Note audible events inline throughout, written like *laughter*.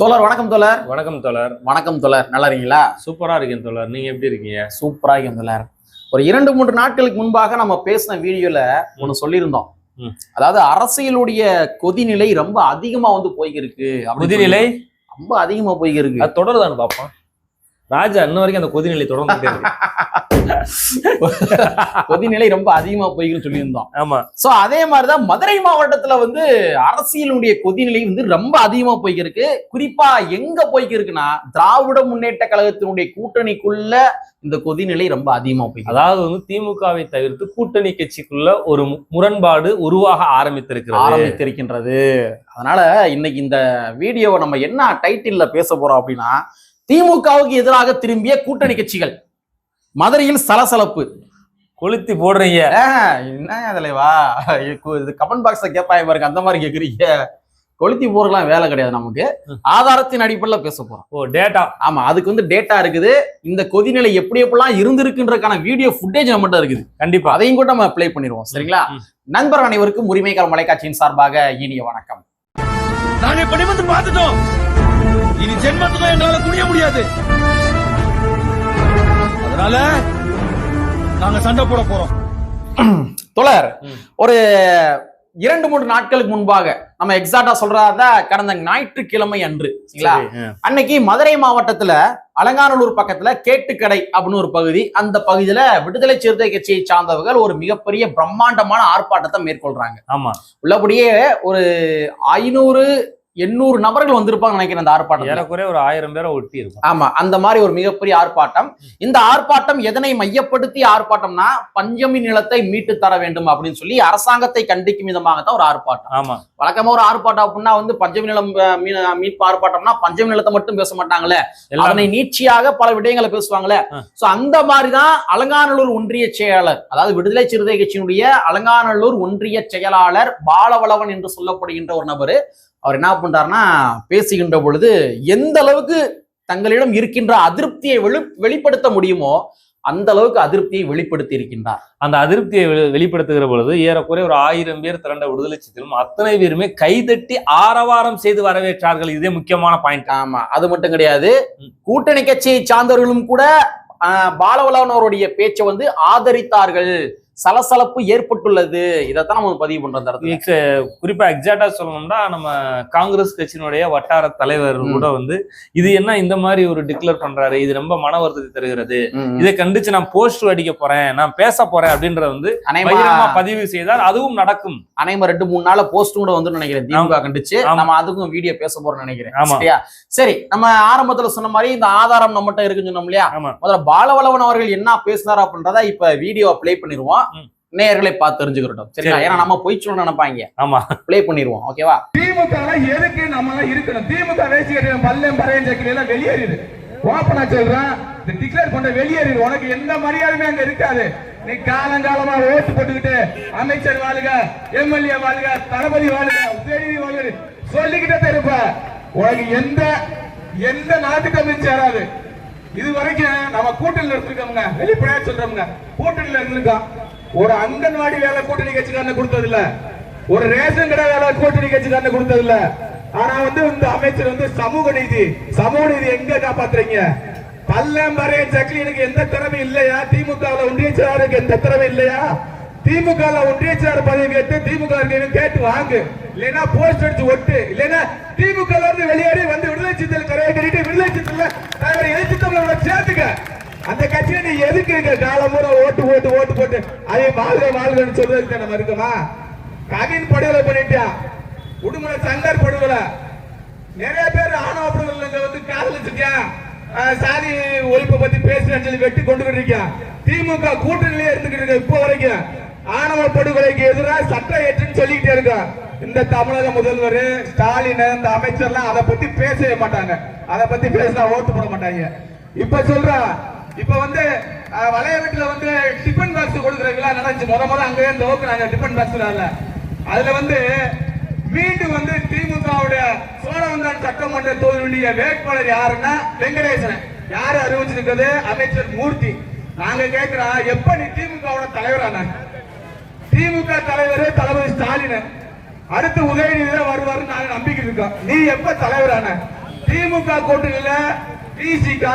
தோழர் வணக்கம் தோழர். வணக்கம் தோழர். வணக்கம் தோழர். நல்லா இருக்கீங்களா? சூப்பரா இருக்கேன் தோழர். நீங்க எப்படி இருக்கீங்க? சூப்பரா இருக்கேன் தோழர். ஒரு இரண்டு மூன்று நாட்களுக்கு முன்பாக நம்ம பேசின வீடியோல ஒண்ணு சொல்லியிருந்தோம். அதாவது அரசியலுடைய கொதிநிலை ரொம்ப அதிகமா வந்து அப்படின்னு கொதிநிலை? ரொம்ப அதிகமா போய்க்கிருக்கு அது தொடருதான்னு பாப்போம். ராஜா இன்ன வரைக்கும் அந்த கொதிநிலை இருக்கு. *laughs* கொதிநிலை ரொம்ப அதிகமா போய்க்குன்னு சொல்லியிருந்தோம். ஆமா. சோ அதே மாதிரிதான் மதுரை மாவட்டத்துல வந்து அரசியலுடைய கொதிநிலை வந்து ரொம்ப அதிகமா போய்க்கிருக்கு. குறிப்பா எங்க போய்க்கிருக்குன்னா திராவிட முன்னேற்ற கழகத்தினுடைய கூட்டணிக்குள்ள இந்த கொதிநிலை ரொம்ப அதிகமா போய்க்கு அதாவது வந்து திமுகவை தவிர்த்து கூட்டணி கட்சிக்குள்ள ஒரு முரண்பாடு உருவாக ஆரம்பித்திருக்கிறது. ஆரம்பித்திருக்கின்றது. அதனால இன்னைக்கு இந்த வீடியோவை நம்ம என்ன டைட்டில்ல பேச போறோம் அப்படின்னா திமுகவுக்கு எதிராக திரும்பிய கூட்டணி கட்சிகள். மதுரையில் சலசலப்பு. கொளுத்தி போடுறீங்க. என்ன தலைவா இது கமெண்ட் பாக்ஸ்ல கேட்பாங்க பாருங்க அந்த மாதிரி கேக்குறீங்க. கொளுத்தி போறலாம் வேலை கிடையாது நமக்கு. ஆதாரத்தின் அடிப்படையில் பேச போறோம். ஓ டேட்டா ஆமா அதுக்கு வந்து டேட்டா இருக்குது. இந்த கொதிநிலை எப்படி எப்படிலாம் இருந்திருக்குன்றதுக்கான வீடியோ ஃபுட்டேஜ் நம்மகிட்ட இருக்குது. கண்டிப்பா. அதையும் கூட நம்ம ப்ளே பண்ணிடுவோம் சரிங்களா. நண்பர் அனைவருக்கும் உரிமைக்கார மலைக்காட்சியின் சார்பாக இனிய வணக்கம். நாங்க வந்து பார்த்துட்டோம். இனி ஜென்மத்துக்கும் எங்களால குனிய முடியாது. அதனால நாங்க சண்டை போட போறோம். *clears throat* தொடர். ஒரு இரண்டு மூன்று நாட்களுக்கு முன்பாக நம்ம எக்ஸாக்டா சொல்றதா கடந்த ஞாயிற்றுக்கிழமை அன்று. அன்னைக்கு மதுரை மாவட்டத்துல அலங்காநல்லூர் பக்கத்துல கேட்டுக்கடை அப்படின்னு ஒரு பகுதி அந்த பகுதியில விடுதலை சிறுத்தை கட்சியை சார்ந்தவர்கள் ஒரு மிகப்பெரிய பிரம்மாண்டமான ஆர்ப்பாட்டத்தை மேற்கொள்றாங்க. ஆமா. உள்ளபடியே ஒரு ஐநூறு எண்ணூறு நபர்கள் வந்திருப்பாங்க நினைக்கிறேன் அந்த ஆர்ப்பாட்டம் ஏறக்குறைய ஒரு ஆயிரம் பேரை ஒட்டி இருக்கும் ஆமா அந்த மாதிரி ஒரு மிகப்பெரிய ஆர்ப்பாட்டம். இந்த ஆர்ப்பாட்டம் எதனை மையப்படுத்தி ஆர்ப்பாட்டம்னா பஞ்சமி நிலத்தை மீட்டு தர வேண்டும் அப்படின்னு சொல்லி அரசாங்கத்தை கண்டிக்கும் விதமாக தான் ஒரு ஆர்ப்பாட்டம். ஆமா. வழக்கமா ஒரு ஆர்ப்பாட்டம் அப்படின்னா வந்து பஞ்சமி நிலம் மீட்பு ஆர்ப்பாட்டம்னா பஞ்சமி நிலத்தை மட்டும் பேச மாட்டாங்களே. அதனை நீட்சியாக பல விடயங்களை பேசுவாங்களே. சோ அந்த மாதிரிதான் அலங்காநல்லூர் ஒன்றிய செயலாளர் அதாவது விடுதலை சிறுத்தை கட்சியினுடைய அலங்காநல்லூர் ஒன்றிய செயலாளர் பாலவளவன் என்று சொல்லப்படுகின்ற ஒரு நபர் அவர் என்ன பண்றாருன்னா பேசுகின்ற பொழுது எந்த அளவுக்கு தங்களிடம் இருக்கின்ற அதிருப்தியை வெளி வெளிப்படுத்த முடியுமோ அந்த அளவுக்கு அதிருப்தியை வெளிப்படுத்தி இருக்கின்றார். அந்த அதிருப்தியை வெளி- வெளிப்படுத்துகிற பொழுது ஏறக்குறைய ஒரு ஆயிரம் பேர் திரண்ட விடுதலை சித்திரம் அத்தனை பேருமே கைதட்டி ஆரவாரம் செய்து வரவேற்றார்கள். இதே முக்கியமான பாயிண்ட் ஆமா அது மட்டும் கிடையாது. கூட்டணி கட்சியை சார்ந்தவர்களும் கூட அவருடைய பேச்சை வந்து ஆதரித்தார்கள். சலசலப்பு ஏற்பட்டுள்ளது. இதைத்தான் நம்ம பதிவு பண்றோம் அந்த இடத்துல. குறிப்பா எக்ஸாக்டா சொல்லணும்னா நம்ம காங்கிரஸ் கட்சியினுடைய வட்டார தலைவர். கூட வந்து இது என்ன இந்த மாதிரி ஒரு டிக்ளேர் பண்றாரு இது ரொம்ப மன வருத்தத்தை தருகிறது. இதை கண்டிச்சு நான் போஸ்டர் அடிக்க போறேன் நான் பேச போறேன் அப்படின்றத வந்து பகிரங்கமா பதிவு செய்தால் அதுவும் நடக்கும். அனைமா ரெண்டு மூணு நாள்ல போஸ்ட் கூட வந்து நினைக்கிறேன் திமுக கண்டிச்சு. நம்ம அதுக்கும் வீடியோ பேச போறோம்னு நினைக்கிறேன். சரியா? சரி நம்ம ஆரம்பத்துல சொன்ன மாதிரி இந்த ஆதாரம் நம்மகிட்ட இருக்குன்னு சொன்னோம் இல்லையா? முதல்ல பாலவளவன் அவர்கள் என்ன பேசினார் அப்படின்றத இப்ப வீடியோ ப்ளே பண்ணிருவோம் ம். நேயர்களை பார்த்து தெரிஞ்சுக்கிறோம் சரிங்களா? சரி. ஏன்னா நம்ம போய் சொல்ல நினைப்பாங்க. ஆமா. ப்ளே பண்ணிருவோம் ஓகேவா திமுக எதுக்கு நம்ம இருக்கணும்? திமுக வேசி கட்டின பல்லம் பறையன் சக்கில எல்லாம் வெளியேறிடு. ஓப்பனா சொல்றேன் இந்த டிக்ளேர் பண்ண வெளியேறிடு. உனக்கு எந்த மரியாதையுமே அங்க இருக்காது. நீ காலங்காலமா ஓட்டு போட்டுக்கிட்டு அமைச்சர் வாழுக எம்எல்ஏ வாழுக தளபதி வாழுக உதயநிதி வாழுக சொல்லிக்கிட்டே இருப்ப. உனக்கு எந்த எந்த நாட்டுக்கு சேராது இது வரைக்கும் நம்ம கூட்டணியில இருந்திருக்கோம்ங்க வெளிப்படையா சொல்றோம்ங்க கூட்டணியில இருந்திருக்கோம் ஒரு அங்கன்வாடி வேலை கூட்டணி கட்சிக்காரன் கொடுத்தது இல்ல ஒரு ரேஷன் கடை வேலை கூட்டணி கட்சிக்காரன் கொடுத்தது இல்ல ஆனா வந்து இந்த அமைச்சர் வந்து சமூக நீதி சமூக நீதி எங்க காப்பாத்துறீங்க? பல்லம் வரைய ஜக்லீனுக்கு எந்த திறமை இல்லையா? திமுக ஒன்றிய செயலாளருக்கு எந்த திறமை இல்லையா? திமுக ஒன்றிய செயலாளர் பதவி கேட்டு திமுக கேட்டு வாங்கு. இல்லைன்னா போஸ்ட் அடிச்சு ஒட்டு. இல்லைன்னா திமுக இருந்து வெளியேறி வந்து விடுதலை சித்தல் கரையை கட்டிட்டு விடுதலை சித்தல தலைவர் எதிர்த்து தமிழோட சேர்த்துக்க. அந்த கட்சியை நீ எதுக்கு இருக்க காலம் ஓட்டு போட்டு ஓட்டு போட்டு அதை வாழ்க வாழ்கன்னு சொல்றதுக்கு நம்ம இருக்கமா கவின் படுகொலை பண்ணிட்டியா உடுமலை சங்கர் படுகொலை. நிறைய பேர் ஆணவ படுகொலை வந்து காதலிச்சிருக்கேன் சாதி ஒழிப்பை பத்தி பேசுறேன்னு சொல்லி வெட்டி கொண்டு இருக்கேன் திமுக கூட்டணியிலே இருந்துகிட்டு இருக்க இப்போ வரைக்கும்? ஆணவ படுகொலைக்கு எதிராக சட்டம் ஏற்றுன்னு சொல்லிக்கிட்டே இருக்கா. இந்த தமிழக முதல்வர் ஸ்டாலின் இந்த அமைச்சர்லாம் அதை பத்தி பேசவே மாட்டாங்க. அதை பத்தி பேசினா ஓட்டு போட மாட்டாங்க. இப்ப சொல்றா இப்ப வந்து வளைய வீட்டுல வந்து டிஃபன் பாக்ஸ் கொடுக்குறதுல நடந்துச்சு. முத முத அங்கேயே இந்த ஓக்கு நாங்க டிஃபன் பாக்ஸ்ல அதுல வந்து மீண்டும் வந்து திமுகவுடைய சோழவந்தான் சட்டமன்ற தொகுதியுடைய வேட்பாளர் யாருன்னா வெங்கடேசன். யாரு அறிவிச்சிருக்கிறது? அமைச்சர் மூர்த்தி. நாங்க கேட்கிறோம் எப்ப நீ திமுகவோட தலைவரான திமுக தலைவர் தளபதி ஸ்டாலின். அடுத்து உதயநிதி தான் வருவாருன்னு நாங்க நம்பிக்கை இருக்கோம். நீ எப்ப தலைவரான திமுக கூட்டணியில பிசிகா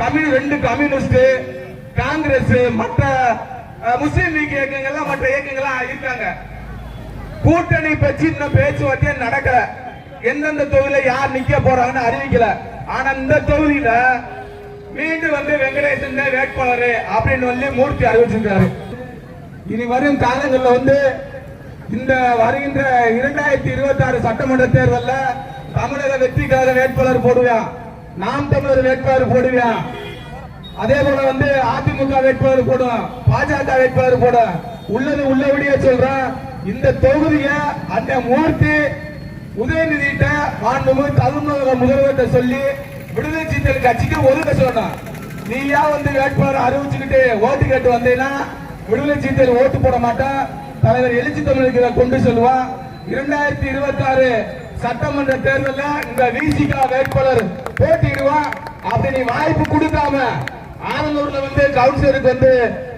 கம்யூனி ரெண்டு கம்யூனிஸ்ட் காங்கிரஸ் மற்ற முஸ்லீம் லீக் இயக்கங்கள்லாம் மற்ற இயக்கங்கள்லாம் இருக்காங்க கூட்டணி பற்றி இன்னும் பேச்சுவார்த்தையே நடக்கல. எந்தெந்த தொகுதியில யார் நிக்க போறாங்கன்னு அறிவிக்கல. ஆனா இந்த தொகுதியில மீண்டும் வந்து வெங்கடேசன் வேட்பாளர் அப்படின்னு சொல்லி மூர்த்தி அறிவிச்சிருக்காரு. இனி வரும் காலங்களில் வந்து இந்த வருகின்ற இரண்டாயிரத்தி இருபத்தி ஆறு சட்டமன்ற தேர்தலில் தமிழக வெற்றிக்காக வேட்பாளர் போடுவான். நாம் தமிழர் வேட்பாளர் போடுவேன் அதே போல வந்து அதிமுக வேட்பாளர் போடும் பாஜக வேட்பாளர் போடும் உள்ளது உள்ளபடியே சொல்றேன் இந்த தொகுதிய அந்த மூர்த்தி உதயநிதிட்ட மாண்புமிகு தமிழக முதல்வர்கிட்ட சொல்லி விடுதலை சிறுத்தைகள் கட்சிக்கு ஒதுக்க சொன்னான் ஏன் வந்து வேட்பாளர் அறிவிச்சுக்கிட்டு ஓட்டு கேட்டு வந்தீங்கன்னா விடுதலை சிறுத்தைகள் ஓட்டு போட மாட்டான் தலைவர் எழுச்சி தமிழுக்கு கொண்டு செல்வான் இரண்டாயிரத்தி இருபத்தி ஆறு சட்டமன்ற தேர்தலில் இந்த விசிகா வேட்பாளர் போட்டியிடுவான் அப்படி நீ வாய்ப்பு கொடுக்காம ஆனந்தூர்ல வந்து கவுன்சிலருக்கு வந்து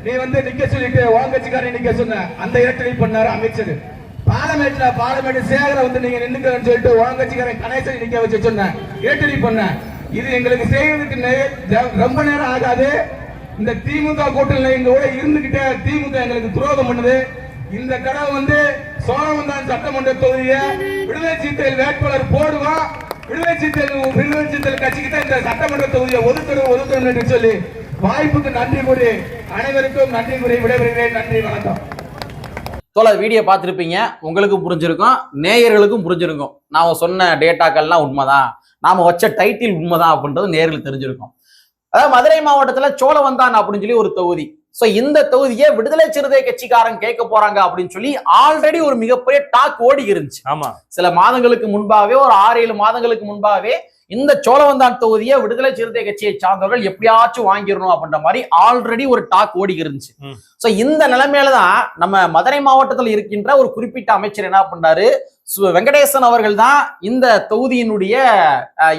நீ வந்து நிக்க சொல்லிட்டு உன் நிக்க சொன்ன. அந்த இடத்துல பண்ணாரு அமைச்சர். பார்லமெண்ட்ல பார்லமெண்ட் சேகர வந்து நீங்க நின்னுக்கிறேன்னு சொல்லிட்டு ஓங்கச்சிக்காரன் கணேசன் நிக்க வச்சு சொன்ன. ஏற்றடி பண்ண. இது எங்களுக்கு செய்யறதுக்கு ரொம்ப நேரம் ஆகாது. இந்த திமுக கூட்டணியில எங்க கூட இருந்துகிட்டே திமுக எங்களுக்கு துரோகம் பண்ணுது. இந்த கடை வந்து சோழவந்தான் சட்டமன்ற தொகுதியை விடுதலை சிறுத்தைகள் வேட்பாளர் போடுவான் விடுதலை சிறுத்தைகள் விடுதலை சிறுத்தைகள் கட்சிக்கு தான் இந்த சட்டமன்ற தொகுதியை ஒதுக்கணும் ஒதுக்கணும் என்று சொல்லி வாய்ப்புக்கு நன்றி கூறி அனைவருக்கும் நன்றி கூறி விடைபெறுகிறேன். நன்றி வணக்கம். தோழர் வீடியோ பார்த்துருப்பீங்க. உங்களுக்கும் புரிஞ்சிருக்கும். நேயர்களுக்கும் புரிஞ்சிருக்கும். நாம் சொன்ன டேட்டாக்கள்லாம் உண்மைதான். நாம வச்ச டைட்டில் உண்மைதான் அப்படின்றது நேரில் தெரிஞ்சிருக்கும். அதாவது மதுரை மாவட்டத்துல சோழவந்தான் அப்படின்னு சொல்லி ஒரு தொகுதி. சோ இந்த தொகுதியை விடுதலை சிறுத்தை கட்சிக்காரன் கேட்க போறாங்க அப்படின்னு சொல்லி ஆல்ரெடி ஒரு மிகப்பெரிய டாக் ஓடி இருந்துச்சு. ஆமா. சில மாதங்களுக்கு முன்பாகவே ஒரு ஆறு ஏழு மாதங்களுக்கு முன்பாகவே இந்த சோழவந்தான் தொகுதியை விடுதலை சிறுத்தை கட்சியை சார்ந்தவர்கள் எப்படியாச்சும் வாங்கிடணும் அப்படின்ற மாதிரி ஆல்ரெடி ஒரு டாக் ஓடி இருந்துச்சு. ம். சோ இந்த நிலைமையில தான் நம்ம மதுரை மாவட்டத்தில் இருக்கின்ற ஒரு குறிப்பிட்ட அமைச்சர் என்ன பண்றாரு சு- வெங்கடேசன் அவர்கள் தான் இந்த தொகுதியினுடைய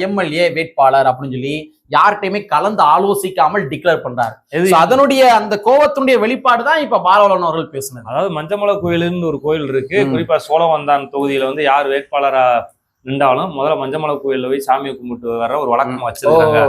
எம்எல்ஏ வேட்பாளர் அப்படின்னு சொல்லி யார்கிட்டயுமே கலந்து ஆலோசிக்காமல் டிக்ளேர் பண்றாரு. அதனுடைய அந்த கோவத்தினுடைய வெளிப்பாடு தான் இப்ப பாலவளவன் அவர்கள் பேசுனது. அதாவது மஞ்சமலை கோயிலுன்னு ஒரு கோயில் இருக்கு. குறிப்பா சோழவந்தான் தொகுதியில வந்து யார் வேட்பாளரா நின்றாலும் முதல்ல மஞ்சமலை கோயில்ல போய் சாமியை கும்பிட்டு வர ஒரு வழக்கம் வச்சிருக்காங்க.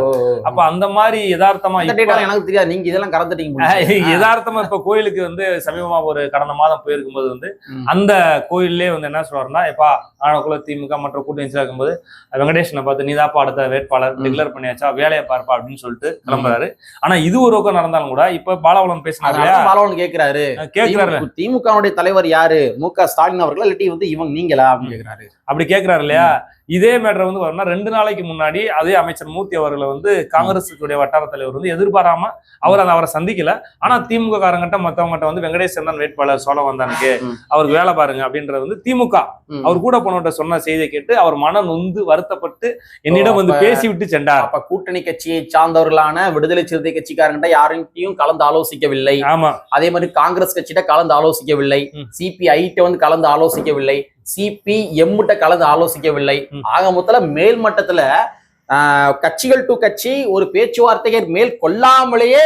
அப்ப அந்த மாதிரி யதார்த்தமா இப்ப- எனக்கு தெரியாது. நீங்க இதெல்லாம் கறந்துட்டீங்க *laughs* யதார்த்தமா இப்ப கோயிலுக்கு வந்து சமீபமா ஒரு கடந்த மாதம் போயிருக்கும்போது வந்து ம். அந்த கோயில்லே வந்து என்ன சொல்றாருன்னா எப்பா ஆனக்குள்ள திமுக மற்ற கூட்டணி இருக்கும்போது வெங்கடேஷனை பார்த்து நீதாப்பா அடுத்த வேட்பாளர். டிக்ளேர் பண்ணியாச்சா வேலையை பார்ப்பா அப்படின்னு சொல்லிட்டு கிளம்புறாரு. ஆனா இது ஒரு பக்கம் நடந்தாலும் கூட இப்ப பாலவளம் பேசினாரு பாலவன் கேக்குறாரு. கேட்கிறாரு திமுக தலைவர் யாரு? மு க ஸ்டாலின் அவர்கள் இல்லாட்டி வந்து இவங்க நீங்களா? அப்படின்னு கேக்குறாரு. அப்படி கேட்கிறாரு இல்லையா? இதே மேட்டர் வந்து வரணும்னா ரெண்டு நாளைக்கு முன்னாடி அதே அமைச்சர் மூர்த்தி அவர்களை வந்து காங்கிரஸுடைய வட்டார தலைவர் வந்து எதிர்பாராம அவர் அதை அவரை சந்திக்கல. ஆனா திமுக காரங்கிட்ட மத்தவங்ககிட்ட வந்து வெங்கடேசன் தான் வேட்பாளர் சோழ வந்தானுக்கு. அவருக்கு வேலை பாருங்க அப்படின்றது வந்து திமுக. அவர் கூட போனவர்கிட்ட சொன்ன செய்தியை கேட்டு அவர் மன நொந்து வருத்தப்பட்டு என்னிடம் வந்து அப்ப- பேசி விட்டு சென்றார். அப்ப கூட்டணி கட்சியை சார்ந்தவர்களான விடுதலை சிறுத்தை கட்சிக்காரங்கிட்ட யாரையும் கலந்து ஆலோசிக்கவில்லை. ஆமா. அதே மாதிரி காங்கிரஸ் கட்சியிட்ட கலந்து ஆலோசிக்கவில்லை. ம். சிபிஐட்ட வந்து கலந்து ஆலோசிக்கவில்லை. சிபிஎம் கலந்து ஆலோசிக்கவில்லை. ஆக மொத்தத்துல மேல் மட்டத்துல கட்சிகள் டு கட்சி ஒரு பேச்சுவார்த்தைகள் மேல் கொள்ளாமலேயே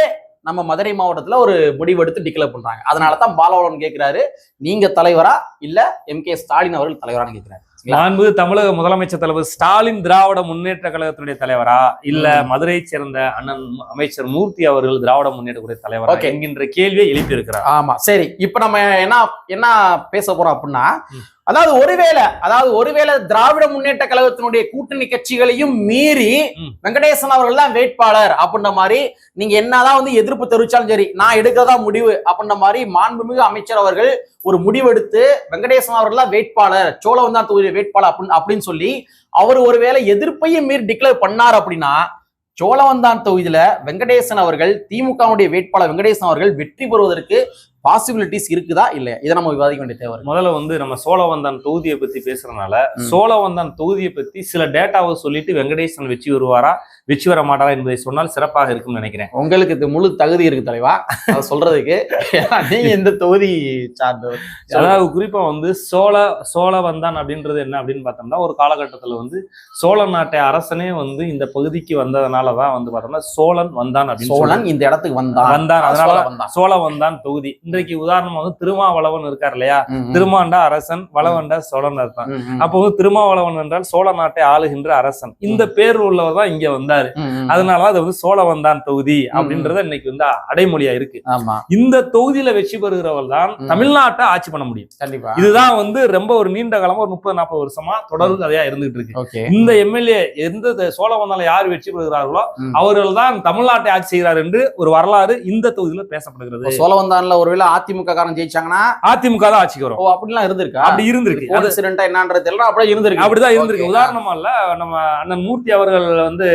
நம்ம மதுரை மாவட்டத்துல ஒரு முடிவெடுத்து டிக்ளேர் பண்றாங்க அதனால தான் பாலவளவன் கேக்குறாரு நீங்க தலைவரா இல்ல எம் கே ஸ்டாலின் அவர்கள் தலைவரான்னு சரிங்களா? மாண்பு தமிழக முதலமைச்சர் தலைவர் ஸ்டாலின் திராவிட முன்னேற்ற கழகத்தினுடைய தலைவரா இல்ல மதுரை சேர்ந்த அண்ணன் அமைச்சர் மூர்த்தி அவர்கள் திராவிட முன்னேற்றக்கூடிய தலைவரா. என்கின்ற கேள்வியை எழுப்பி இருக்கிறார் ஆமா சரி இப்ப நம்ம என்ன என்ன பேச போறோம் அப்படின்னா. அதாவது ஒருவேளை அதாவது ஒருவேளை திராவிட முன்னேற்ற கழகத்தினுடைய கூட்டணி கட்சிகளையும் மீறி. வெங்கடேசன் அவர்கள் தான் வேட்பாளர் அப்படின்ற மாதிரி நீங்க என்னதான் வந்து எதிர்ப்பு தெரிவிச்சாலும் சரி நான் எடுக்கிறதா முடிவு அப்படின்ற மாதிரி மாண்புமிகு அமைச்சர் அவர்கள் ஒரு முடிவெடுத்து வெங்கடேசன் அவர்கள் தான் வேட்பாளர் சோழவந்தான் தொகுதி வேட்பாளர் அப்படின்னு அப்படின்னு சொல்லி அவர் ஒருவேளை எதிர்ப்பையும் மீறி டிக்ளேர் பண்ணார் அப்படின்னா சோழவந்தான் தொகுதியில வெங்கடேசன் அவர்கள் திமுகவுடைய வேட்பாளர் வெங்கடேசன் அவர்கள் வெற்றி பெறுவதற்கு பாசிபிலிட்டிஸ் இருக்குதா இல்லையா? இதை நம்ம விவாதிக்க வேண்டிய தேவை. முதல்ல வந்து நம்ம சோழவந்தான் தொகுதியை பத்தி பேசுறதுனால. சோழவந்தான் தொகுதியை பத்தி சில டேட்டாவை சொல்லிட்டு வெங்கடேசன் வெற்றி வருவாரா வெற்றி வர மாட்டாரா என்பதை சொன்னால் சிறப்பாக இருக்கும்னு நினைக்கிறேன். உங்களுக்கு இது முழு தகுதி இருக்கு தலைவா. அதை சொல்றதுக்கு நீங்க எந்த தொகுதி சார்ந்தவர் *laughs* அதாவது குறிப்பா வந்து சோழ சோழவந்தான் அப்படின்றது என்ன அப்படின்னு பார்த்தோம்னா ஒரு காலகட்டத்துல வந்து சோழ நாட்டை அரசனே வந்து இந்த பகுதிக்கு வந்ததுனாலதான் வந்து பார்த்தோம்னா சோழன் வந்தான் அப்படின்னு சோழன். இந்த இடத்துக்கு வந்தான். வந்தான். அதனால சோழ வந்தான் தொகுதி. இன்றைக்கு உதாரணமா வந்து திருமாவளவன் இருக்கார் இல்லையா. திருமாண்டா அரசன் வளவண்டா சோழன் அர்த்தம். அப்போ வந்து திருமாவளவன் என்றால் சோழ நாட்டை ஆளுகின்ற அரசன். இந்த பேர் உள்ளவர் தான் இங்க வந்தாரு. ம், ம். அதனால அது வந்து சோழவந்தான் தொகுதி அப்படின்றத இன்னைக்கு வந்து அடைமொழியா இருக்கு. இந்த தொகுதியில வெற்றி பெறுகிறவர் தான். தமிழ்நாட்டை ஆட்சி பண்ண முடியும். கண்டிப்பா. இதுதான் வந்து ரொம்ப ஒரு நீண்ட காலமா ஒரு முப்பது நாற்பது வருஷமா தொடர் கதையா இருந்துகிட்டு இருக்கு. இந்த எம்எல்ஏ எந்த சோழவந்தால யார் வெற்றி பெறுகிறார்களோ. அவர்கள் தான் தமிழ்நாட்டை ஆட்சி செய்கிறார் என்று ஒரு வரலாறு இந்த தொகுதியில பேசப்படுகிறது. சோழவந்தான்ல ஒருவேளை அதிமுக காரன் ஜெயிச்சாங்கன்னா அதிமுக தான் ஆட்சிக்கு வரும். ஓ அப்படிலாம் இருந்திருக்கா? அப்படி இருந்திருக்கு. அது கோஇன்சிடென்ட்டா என்னன்றது தெரியல அப்படியே இருந்திருக்கு. அப்படிதான் இருந்திருக்கு. உதாரணமா இல்ல நம்ம அண்ணன் மூர்த்தி அவர்கள் வந்து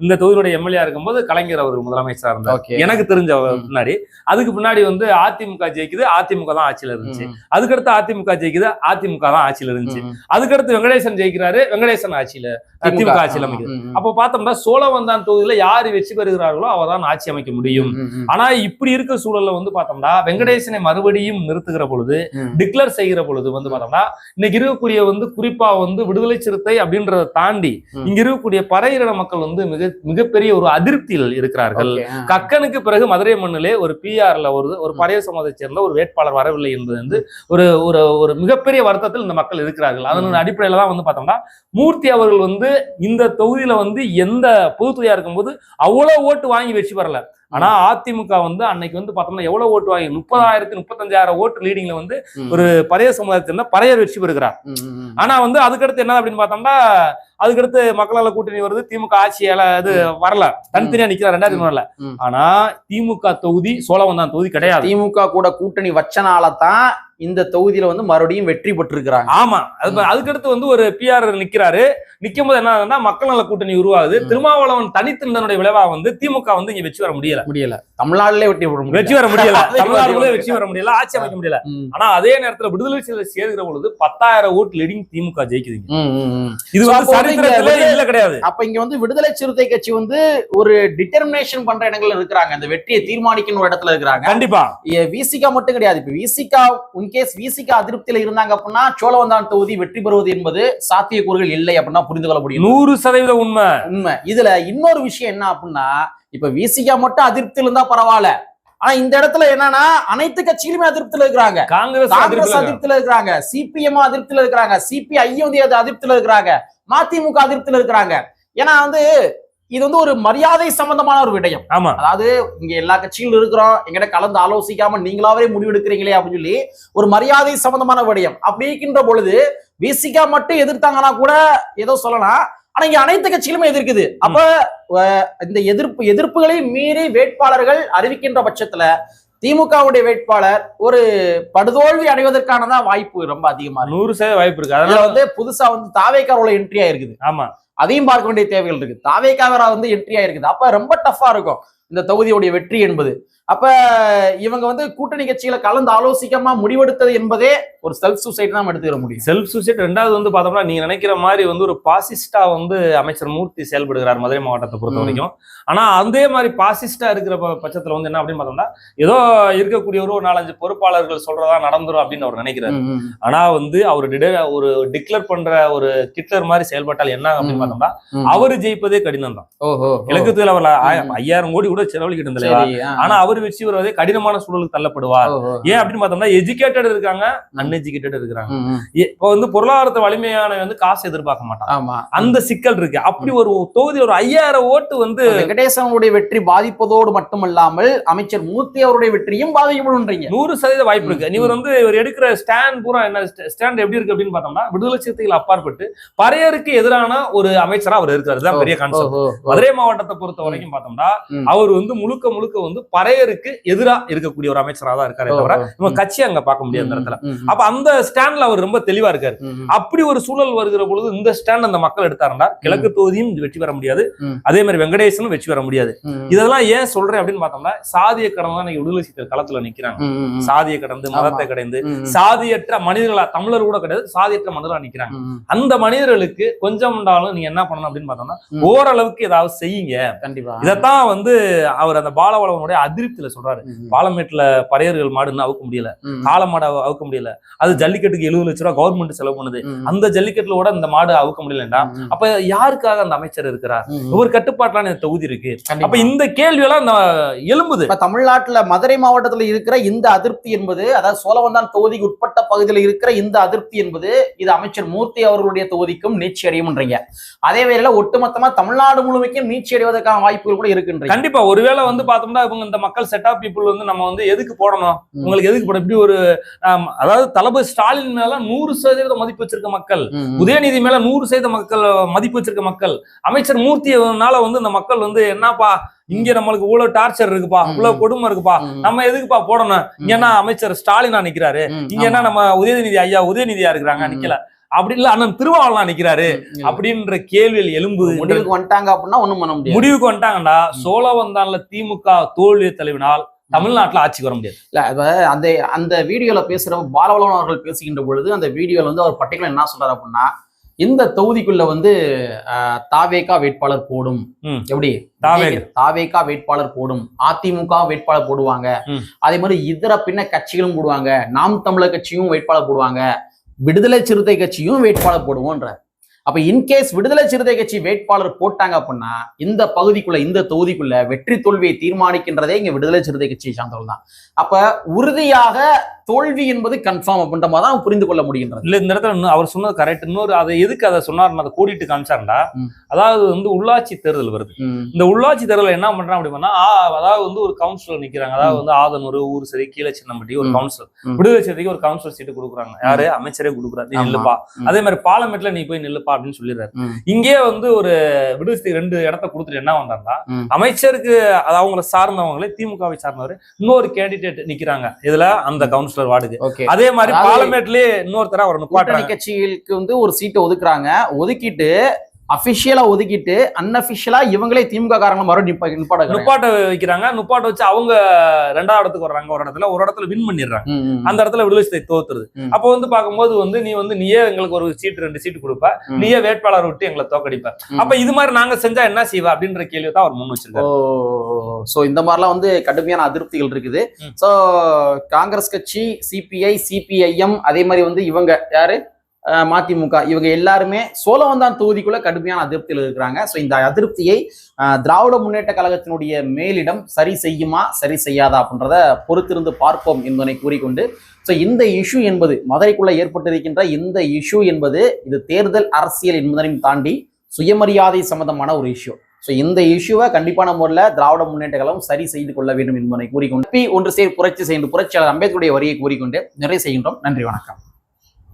இந்த தொகுதியுடைய எம்எல்ஏ இருக்கும்போது கலைஞர் அவர் முதலமைச்சரா இருந்தார். எனக்கு தெரிஞ்ச. முன்னாடி அதுக்கு பின்னாடி வந்து அதிமுக ஜெயிக்குது அதிமுக தான் ஆட்சியில இருந்துச்சு அதுக்கடுத்து அதிமுக ஜெயிக்குது அதிமுக தான் ஆட்சியில இருந்துச்சு. அதுக்கடுத்து வெங்கடேசன் ஜெயிக்கிறாரு வெங்கடேசன் ஆட்சியில திமுக ஆட்சியில் அமைக்குது. அப்போ பார்த்தோம்னா சோழவந்தான் தொகுதியில யாரு வெற்றி பெறுகிறார்களோ அவ தான் ஆட்சி அமைக்க முடியும் ஆனா இப்படி இருக்க சூழல்ல வந்து பார்த்தோம்னா வெங்கடேசனை மறுபடியும் நிறுத்துகிற பொழுது. டிக்ளேர் செய்கிற பொழுது வந்து பார்த்தோம்னா இன்னைக்கு இருக்கக்கூடிய வந்து குறிப்பா வந்து விடுதலை சிறுத்தை அப்படின்றத தாண்டி. இங்க இருக்கக்கூடிய பறையின மக்கள் வந்து மிக மிகப்பெரிய ஒரு அதிருப்தியில் இருக்கிறார்கள். கக்கனுக்கு பிறகு மதுரை மண்ணிலே ஒரு பிஆர்ல ஒரு ஒரு பழைய சமூகத்தை சேர்ந்த ஒரு வேட்பாளர் வரவில்லை என்பது வந்து ஒரு ஒரு ஒரு மிகப்பெரிய வருத்தத்தில் இந்த மக்கள் இருக்கிறார்கள். அதன் அடிப்படையில தான் வந்து பார்த்தோம்னா மூர்த்தி அவர்கள் வந்து இந்த தொகுதியில வந்து எந்த பொதுத்துறையா இருக்கும்போது அவ்வளவு ஓட்டு வாங்கி வெற்றி பெறல. ஆனா அதிமுக வந்து அன்னைக்கு வந்து பார்த்தோம்னா எவ்வளவு ஓட்டு வாங்கி முப்பதாயிரத்தி முப்பத்தஞ்சாயிரம் ஓட்டு லீடிங்ல வந்து. ஒரு பழைய சமுதாயத்தை சேர்ந்த பறையர் வெற்றி பெறுகிறார். ஆனா வந்து அதுக்கடுத்து என்ன அப்படின்னு பார்த்தோம்னா அதுக்கடுத்து மக்களால கூட்டணி வருது திமுக ஆட்சியால இது வரல. தனித்தனியா நிக்கிறார் ரெண்டாயிரத்தி மூணுல. ஆனா திமுக தொகுதி சோழவந்தான் தொகுதி கிடையாது. திமுக கூட கூட்டணி வச்சனால தான் இந்த தொகுதியில வந்து மறுபடியும் வெற்றி பெற்றிருக்கிறாங்க. ஆமா. அது அதுக்கடுத்து வந்து ஒரு பிஆர் நிக்கிறாரு. நிக்கும் போது என்ன ஆகுதுன்னா மக்கள் நல கூட்டணி உருவாகுது. திருமாவளவன் தனித்து நின்றனுடைய விளைவா வந்து திமுக வந்து இங்க வெற்றி வர முடியல. முடியல. தமிழ்நாட்டிலே வெற்றி பெற முடியல. வெற்றி வர முடியல. *laughs* தமிழ்நாடுல வெற்றி வர முடியல. ஆட்சி அமைக்க முடியல. ஆனா அதே நேரத்துல விடுதலை சிறுத்தை சேர்க்கிற பொழுது பத்தாயிரம் ஓட்டு லீடிங் திமுக ஜெயிக்குதுங்க. இது வந்து சரித்திரத்திலே இல்ல கிடையாது. அப்ப இங்க வந்து விடுதலை சிறுத்தை கட்சி வந்து ஒரு டிட்டர்மினேஷன் பண்ற இடங்கள்ல இருக்கிறாங்க. இந்த வெற்றியை தீர்மானிக்கணும் ஒரு இடத்துல இருக்கிறாங்க. கண்டிப்பா. விசிகா மட்டும் கிடையாது. இப்ப விசிகா உன்கேஸ் விசிகா அதிருப்தியில இருந்தாங்க அப்படின்னா சோழவந்தான் தொகுதி வெற்றி பெறுவது என்பது சாத்தியக்கூறுகள் இல்லை அப்படின்னா புரிந்து கொள்ள முடியும். நூறு சதவீத உண்மை. உண்மை. இதுல இன்னொரு விஷயம் என்ன அப்படின்னா இப்ப விசிகா மட்டும் அதிருப்தியில இருந்தா பரவாயில்ல. ஆனா இந்த இடத்துல என்னன்னா அனைத்து கட்சிகளுமே அதிருப்தியில இருக்கிறாங்க. காங்கிரஸ் காங்கிரஸ் அதிருப்தியில இருக்கிறாங்க. சிபிஎம் அதிருப்தியில இருக்கிறாங்க. சிபிஐ வந்து அது அதிருப்தியில இருக்கிறாங்க. மதிமுக அதிருப்தியில இருக்கிறாங்க. ஏன்னா வந்து இது வந்து ஒரு மரியாதை சம்பந்தமான ஒரு விடயம். ஆமா. அதாவது இங்க எல்லா கட்சிகளும் இருக்கிறோம் எங்கிட்ட கலந்து ஆலோசிக்காம நீங்களாவே முடிவெடுக்கிறீங்களே அப்படின்னு சொல்லி ஒரு மரியாதை சம்பந்தமான விடயம். அப்படி இருக்கின்ற பொழுது விசிகா மட்டும் எதிர்த்தாங்கன்னா கூட ஏதோ சொல்லலாம். ஆனா இங்க அனைத்து கட்சிகளுமே எதிர்க்குது. அப்ப இந்த எதிர்ப்பு எதிர்ப்புகளை மீறி வேட்பாளர்கள் அறிவிக்கின்ற பட்சத்துல திமுகவுடைய வேட்பாளர் ஒரு படுதோல்வி அடைவதற்கானதான் வாய்ப்பு ரொம்ப அதிகமா நூறு சதவீத வாய்ப்பு இருக்கு. அதனால வந்து புதுசா வந்து தாவேக்காரோட என்ட்ரி ஆயிருக்குது ஆமா. அதையும் பார்க்க வேண்டிய தேவைகள் இருக்கு. தாவேக்காவரா வந்து என்ட்ரி ஆயிருக்குது. அப்ப ரொம்ப டஃபா இருக்கும். இந்த தொகுதியுடைய வெற்றி என்பது. அப்ப இவங்க வந்து கூட்டணி கட்சிகளை கலந்து ஆலோசிக்காம முடிவெடுத்தது என்பதே ஒரு செல்ஃப் சூசைட் தான் எடுத்துக்கிற முடியும் செல்ஃப் சூசைட் ரெண்டாவது வந்து பார்த்தோம்னா நீங்க நினைக்கிற மாதிரி வந்து ஒரு பாசிஸ்டா வந்து அமைச்சர் மூர்த்தி செயல்படுகிறார் மதுரை மாவட்டத்தை பொறுத்த. வரைக்கும் ஆனா அதே மாதிரி பாசிஸ்டா இருக்கிற பட்சத்துல வந்து என்ன அப்படின்னு பார்த்தோம்னா ஏதோ இருக்கக்கூடிய ஒரு நாலஞ்சு பொறுப்பாளர்கள் சொல்றதா நடந்துரும் அப்படின்னு அவர் நினைக்கிறார். ஆனா வந்து அவர் ஒரு டிக்ளேர் பண்ற ஒரு கிட்லர் மாதிரி செயல்பட்டால் என்ன அப்படின்னு. பார்த்தோம்னா. அவரு ஜெயிப்பதே கடினம் தான் இலக்கத்துல அவர். ஐயாயிரம் கோடி கூட செலவழிக்கிட்டு இருந்தா சரி ஆ. ஆனா அவர் வெற்றி வருவதே கடினமான சூழலுக்கு தள்ளப்படுவார். ஏன் அப்படின்னு பார்த்தோம்னா எஜுகேட்டட் இருக்காங்க அன்எஜுகேட்டட் ம். இப்போ வந்து பொருளாதாரத்தை வலிமையான வந்து காசு எதிர்பார்க்க மாட்டாங்க. அந்த சிக்கல் இருக்கு. அப்படி ஒரு தொகுதியில் ஒரு ஐயாயிரம் ஓட்டு வந்து வெங்கடேசனுடைய வெற்றி பாதிப்பதோடு மட்டுமல்லாமல் அமைச்சர் மூர்த்தி அவருடைய வெற்றியும் பாதிக்கப்படும்ன்றீங்க. நூறு சதவீத வாய்ப்பு இருக்கு. இவர் வந்து இவர் எடுக்கிற ஸ்டாண்ட் பூரா என்ன ஸ்டாண்ட் எப்படி இருக்கு அப்படின்னு பார்த்தோம்னா விடுதலை சிறுத்தைகள் அப்பாற்பட்டு பறையருக்கு எதிரான ஒரு அமைச்சரா அவர் இருக்காரு இதுதான் பெரிய கான்செப்ட். மதுரை மாவட்டத்தை பொறுத்த வரைக்கும் பார்த்தோம்னா. அவர் வந்து முழுக்க முழுக்க வந்து பறையருக்கு எதிரா இருக்கக்கூடிய ஒரு அமைச்சரா தான் இருக்காரு தவிர கட்சி அங்க பார்க்க முடியாது அந்த இடத்துல. அப்ப அந்த ஸ்டாண்ட்ல அவர் ரொம்ப தெளிவா இருக்காரு. அப்படி ஒரு சூழல் வருகிற பொழுது இந்த ஸ்டாண்ட் அந்த மக்கள் எடுத்தாருன்னா கிழக்கு தொகுதியும் வெற்றி பெற முடியாது. அதே மாதிரி வெங்கடேசனும் வெற்றி பெற முடியாது. இதெல்லாம் ஏன் சொல்றேன் அப்படின்னு பார்த்தோம்னா சாதிய கடந்து தான் விடுதலை சிறுத்தைகள் களத்துல நிக்கிறாங்க. சாதியை கடந்து மதத்தை கடந்து. சாதியற்ற மனிதர்களா தமிழர் கூட கிடையாது சாதியற்ற மனிதர்களா நிக்கிறாங்க. அந்த மனிதர்களுக்கு கொஞ்சம் உண்டாலும் நீங்க என்ன பண்ணணும் அப்படின்னு பார்த்தோம்னா. ஓரளவுக்கு ஏதாவது செய்யுங்க கண்டிப்பா இதைத்தான் வந்து அவர் அந்த பாலவளவனுடைய அதிருப்தியில சொல்றாரு பாலமேட்டுல பறையர்கள் மாடு இன்னும் அவுக்க முடியல காளை மாடு அவு- அவுக்க முடியல அது ஜல்லிக்கட்டுக்கு எழுபது லட்ச ரூபா கவர்மெண்ட் செலவு பண்ணுது. அந்த ஜல்லிக்கட்டுல கூட இந்த மாடு அவுக்க முடியலண்டா? அப்ப யாருக்காக அந்த அமைச்சர் இருக்கிறார்? ஒரு கட்டுப்பாட்டுலான தொகுதி இருக்கு. அப்ப இந்த கேள்வி எல்லாம் எழும்புது. தமிழ்நாட்டுல மதுரை மாவட்டத்துல இருக்கிற இந்த அதிருப்தி என்பது அதாவது சோழவந்தான் தொகுதிக்கு உட்பட்ட பகுதியில் இருக்கிற இந்த அதிருப்தி என்பது இது அமைச்சர் மூர்த்தி அவர்களுடைய தொகுதிக்கும் நீட்சி அடையும்ன்றீங்க. அதே வேளையில ஒட்டுமொத்தமா தமிழ்நாடு முழுமைக்கும் நீட்சி அடைவதற்கான வாய்ப்புகள் கூட இருக்குன்றீங்க. கண்டிப்பா. ஒருவேளை வந்து பார்த்தோம்னா இவங்க இந்த மக்கள் செட் ஆஃப் பீப்புள் வந்து நம்ம வந்து எதுக்கு போடணும். உங்களுக்கு எதுக்கு போட இப்படி ஒரு அதாவது தளபதி ஸ்டாலின் மேல நூறு சதவீத மதிப்பு வச்சிருக்க மக்கள். உதயநிதி மேல நூறு சதவீத மக்கள் மதிப்பு வச்சிருக்க மக்கள் அமைச்சர் மூர்த்தினால வந்து இந்த மக்கள் வந்து என்னப்பா இங்க நம்மளுக்கு இவ்வளவு டார்ச்சர் இருக்குப்பா. இவ்வளவு கொடுமை இருக்குப்பா. நம்ம எதுக்குப்பா போடணும் இங்க என்ன அமைச்சர் ஸ்டாலினா நிக்கிறாரு இங்க என்ன. நம்ம உதயநிதி ஐயா உதயநிதியா இருக்கிறாங்க. நிக்கல அப்படி இல்ல அண்ணன் திருவாவலாம் நிக்கிறாரு. அப்படின்ற கேள்வியில் எலும்பு முடிவுக்கு வந்துட்டாங்க அப்படின்னா ஒண்ணும் பண்ண முடியாது முடிவுக்கு வந்துட்டாங்கடா சோழவந்தான்ல திமுக தோல்வியை தழுவினால் தமிழ்நாட்டுல ஆட்சிக்கு வர முடியாது. இல்ல இப்ப அந்த அந்த வீடியோல பேசுற பாலவளவன் அவர்கள் பேசுகின்ற பொழுது அந்த வீடியோல வந்து அவர் பர்டிகுலர் என்ன சொல்றாரு அப்படின்னா இந்த தொகுதிக்குள்ள வந்து தாவேகா வேட்பாளர் போடும். எப்படி தாவேகா. தாவேகா வேட்பாளர் போடும். அதிமுக வேட்பாளர் போடுவாங்க. அதே மாதிரி இதர பின்ன கட்சிகளும் போடுவாங்க. நாம் தமிழர் கட்சியும் வேட்பாளர் போடுவாங்க. விடுதலை சிறுத்தை கட்சியும் வேட்பாளர் போடுவோன்ற அப்ப இன்கேஸ் விடுதலை சிறுத்தை கட்சி வேட்பாளர் போட்டாங்க அப்படின்னா இந்த பகுதிக்குள்ள இந்த தொகுதிக்குள்ள வெற்றி தோல்வியை தீர்மானிக்கின்றதே இங்க விடுதலை சிறுத்தை கட்சியை சார்ந்தவர்கள் தான் அப்ப உறுதியாக தோல்வி என்பது கன்ஃபார்ம் அப்படின்ற மாதிரி தான் புரிந்து கொள்ள முடிகின்றது. இல்ல இந்த இடத்துல அவர் சொன்னது கரெக்ட் இன்னொரு அதை எதுக்கு அதை சொன்னாருன்னு அதை கூட்டிட்டு காமிச்சாருண்டா. அதாவது வந்து உள்ளாட்சி தேர்தல் வருது. இந்த உள்ளாட்சி தேர்தல் என்ன பண்றான் அப்படின்னா அதாவது வந்து ஒரு கவுன்சிலர் நிக்கிறாங்க. அதாவது வந்து ஆதனூர் ஊர் சரி கீழே சின்னம்பட்டி ஒரு. கவுன்சிலர். விடுதலை செய்திக்கு ஒரு கவுன்சிலர் சீட்டு கொடுக்குறாங்க. யாரு? அமைச்சரே கொடுக்குறாரு. நில்லுப்பா. அதே மாதிரி பாலமேட்ல நீ போய் நில்லுப்பா. அப்படின்னு சொல்லிடுறாரு. இங்கே வந்து ஒரு செய்தி ரெண்டு இடத்த கொடுத்துட்டு என்ன பண்றாருன்னா. அமைச்சருக்கு அது அவங்கள சார்ந்தவங்களே திமுகவை சார்ந்தவர் இன்னொரு கேண்டிடேட் நிக்கிறாங்க. இதுல அந்த கவுன்சிலர் வார்டுக்கு. அதே மாதிரி பாலமேட்லயே இன்னொருத்தர அவர் நிப்பாட்டுறாங்க. கட்சிகளுக்கு வந்து ஒரு சீட்டை ஒதுக்குறாங்க. ஒதுக்கிட்டு அபிஷியலா ஒதுக்கிட்டு அன்அபிஷியலா இவங்களே திமுக காரங்க மறுபடியும் நிப்பா- நிப்பாட்டுறாங்க. நுப்பாட்ட வைக்கிறாங்க. நுப்பாட்ட வச்சு அவங்க ரெண்டாவது இடத்துக்கு வர்றாங்க. ஒரு இடத்துல ஒரு இடத்துல வின் பண்ணிடுறாங்க. அந்த இடத்துல விடுதலை சிறுத்தை தோத்துருது. அப்போ வந்து பார்க்கும்போது வந்து நீ வந்து நீயே எங்களுக்கு ஒரு சீட்டு ரெண்டு சீட்டு கொடுப்ப. நீயே வேட்பாளர் விட்டு எங்களை தோக்கடிப்ப. அப்ப இது மாதிரி நாங்க செஞ்சா என்ன செய்வா? அப்படின்ற கேள்வி தான் அவர் முன் வச்சிருக்காரு. ஓ சோ இந்த மாதிரிலாம் வந்து கடுமையான அதிருப்திகள் இருக்குது. சோ காங்கிரஸ் கட்சி சிபிஐ சிபிஐஎம் அதே மாதிரி வந்து இவங்க யாரு? மதிமுக. இவங்க எல்லாருமே சோழவந்தான் தொகுதிக்குள்ள கடுமையான அதிருப்தியில் இருக்கிறாங்க. ஸோ இந்த அதிருப்தியை திராவிட முன்னேற்ற கழகத்தினுடைய மேலிடம் சரி செய்யுமா சரி செய்யாதா அப்படின்றத பொறுத்திருந்து பார்ப்போம் என்பதனை கூறிக்கொண்டு ஸோ இந்த இஷ்யூ என்பது மதுரைக்குள்ள ஏற்பட்டிருக்கின்ற இந்த இஷ்யூ என்பது இது தேர்தல் அரசியல் என்பதனையும் தாண்டி சுயமரியாதை சம்பந்தமான ஒரு இஷ்யூ ஸோ இந்த இஷ்யூவை கண்டிப்பான முறையில் திராவிட முன்னேற்ற கழகம் சரி செய்து கொள்ள வேண்டும் என்பதை கூறிக்கொண்டு பி ஒன்று சேர் புரட்சி செய்கின்ற புரட்சியாளர் அம்பேத்கருடைய வரியை கூறிக்கொண்டு நிறைவு செய்கின்றோம். நன்றி வணக்கம்.